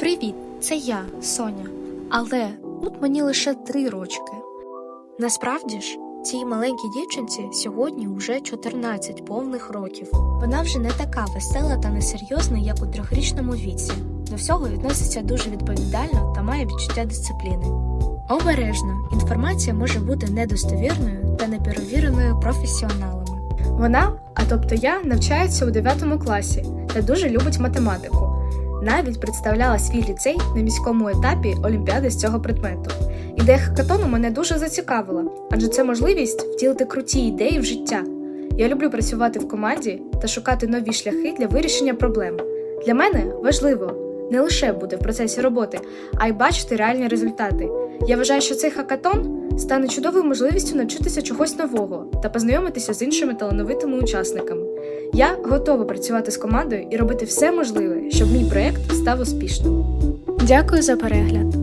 Привіт, це я, Соня. Але тут мені лише три рочки. Насправді ж, цій маленькій дівчинці сьогодні вже 14 повних років. Вона вже не така весела та несерйозна, як у трьохрічному віці. До всього відноситься дуже відповідально та має відчуття дисципліни. Обережно, інформація може бути недостовірною та неперевіреною професіоналами. Вона, а тобто я, навчається у 9 класі та дуже любить математику. Навіть представляла свій ліцей на міському етапі олімпіади з цього предмету. Ідея хакатону мене дуже зацікавила, адже це можливість втілити круті ідеї в життя. Я люблю працювати в команді та шукати нові шляхи для вирішення проблем. Для мене важливо не лише бути в процесі роботи, а й бачити реальні результати. Я вважаю, що цей хакатон стане чудовою можливістю навчитися чогось нового та познайомитися з іншими талановитими учасниками. Я готова працювати з командою і робити все можливе, щоб мій проект став успішним. Дякую за перегляд.